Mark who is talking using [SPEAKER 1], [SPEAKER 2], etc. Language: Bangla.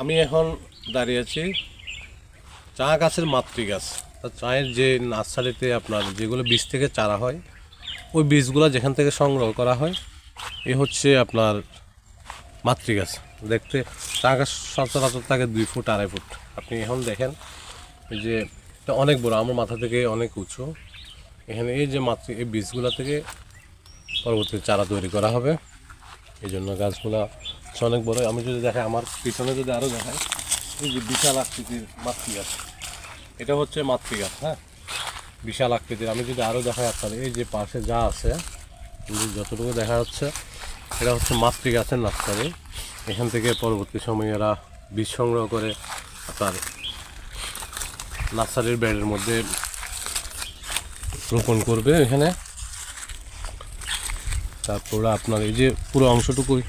[SPEAKER 1] আমি এখন দাঁড়িয়ে আছি চা গাছের মাতৃ গাছ। তা চায়ের যে নার্সারিতে আপনার যেগুলো বীজ থেকে চারা হয়, ওই বীজগুলো যেখান থেকে সংগ্রহ করা হয়, এ হচ্ছে আপনার মাতৃ গাছ। দেখতে চা গাছ সচরাচর থাকে দুই ফুট, আড়াই ফুট। আপনি এখন দেখেন যে অনেক বড়, আমার মাথা থেকে অনেক উঁচু। এখানে এই যে মাতৃ, এই বীজগুলো থেকে পরবর্তী চারা তৈরি করা হবে। এই জন্য গাছগুলা অনেক বড়, আমি যদি দেখাই, আমার পিছনে যদি আরও দেখাই, এই যে বিশাল আকৃতির মাতৃ গাছ। এটা হচ্ছে মাতৃ গাছ হ্যাঁ? বিশাল আকৃতির। আমি যদি আরও দেখাই আপনার এই যে পাশে যা আছে যতটুকু দেখা যাচ্ছে, এটা হচ্ছে মাতৃ গাছের নার্সারি। এখান থেকে পরবর্তী সময়ে এরা বীজ সংগ্রহ করে আপনার নার্সারির ব্যাডের মধ্যে রোপণ করবে এখানে। তারপরে আপনার এই যে পুরো অংশটুকুই